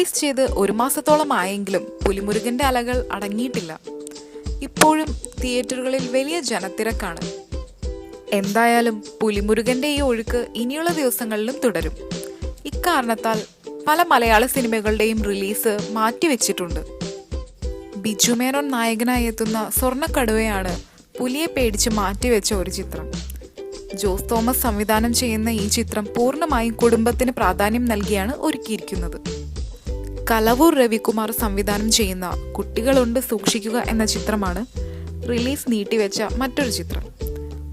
ചെയ്ത് ഒരു മാസത്തോളം ആയെങ്കിലും പുലിമുരുകന്റെ അലകൾ അടങ്ങിയിട്ടില്ല. ഇപ്പോഴും തിയേറ്ററുകളിൽ വലിയ ജനത്തിരക്കാണ്. എന്തായാലും പുലിമുരുകന്റെ ഈ ഒഴുക്ക് ഇനിയുള്ള ദിവസങ്ങളിലും തുടരും. ഇക്കാരണത്താൽ പല മലയാള സിനിമകളുടെയും റിലീസ് മാറ്റിവെച്ചിട്ടുണ്ട്. ബിജു മേനോൻ നായകനായി എത്തുന്ന സ്വർണക്കടുവയാണ് പുലിയെ പേടിച്ച് മാറ്റിവെച്ച ഒരു ചിത്രം. ജോസ് തോമസ് സംവിധാനം ചെയ്യുന്ന ഈ ചിത്രം പൂർണമായും കുടുംബത്തിന് പ്രാധാന്യം നൽകിയാണ് ഒരുക്കിയിരിക്കുന്നത്. കലവൂർ രവികുമാർ സംവിധാനം ചെയ്യുന്ന കുട്ടികളുണ്ട് സൂക്ഷിക്കുക എന്ന ചിത്രമാണ് റിലീസ് നീട്ടിവെച്ച മറ്റൊരു ചിത്രം.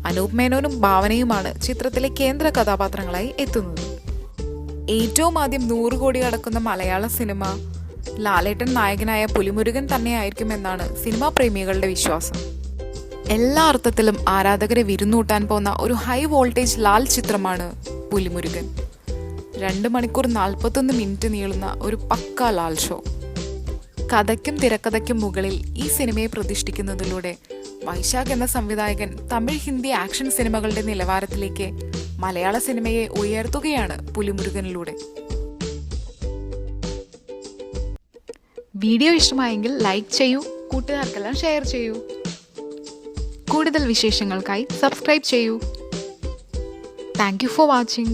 അനൂപ് മേനോനും ഭാവനയുമാണ് ചിത്രത്തിലെ കേന്ദ്ര കഥാപാത്രങ്ങളായി എത്തുന്നത്. ഏറ്റവും ആദ്യം നൂറ് കോടി അടക്കുന്ന മലയാള സിനിമ ലാലേട്ടൻ നായകനായ പുലിമുരുകൻ തന്നെയായിരിക്കുമെന്നാണ് സിനിമാ പ്രേമികളുടെ വിശ്വാസം. എല്ലാ അർത്ഥത്തിലും ആരാധകരെ വിരുന്നൂട്ടാൻ പോകുന്ന ഒരു ഹൈ വോൾട്ടേജ് ലാൽ ചിത്രമാണ് പുലിമുരുകൻ. രണ്ട് മണിക്കൂർ നാൽപ്പത്തൊന്ന് മിനിറ്റ് നീളുന്ന ഒരു പക്ക ലാൽ ഷോ. കഥയ്ക്കും തിരക്കഥയ്ക്കും മുകളിൽ ഈ സിനിമയെ പ്രതിഷ്ഠിക്കുന്നതിലൂടെ വൈശാഖ് എന്ന സംവിധായകൻ തമിഴ് ഹിന്ദി ആക്ഷൻ സിനിമകളുടെ നിലവാരത്തിലേക്ക് മലയാള സിനിമയെ ഉയർത്തുകയാണ് പുലിമുരുകനിലൂടെ. വീഡിയോ ഇഷ്ടമായെങ്കിൽ ലൈക്ക് ചെയ്യൂ കൂട്ടുകാർക്കെല്ലാം ഷെയർ ചെയ്യൂ. കൂടുതൽ വിശേഷങ്ങൾക്കായി സബ്സ്ക്രൈബ് ചെയ്യൂ. Thank you for watching.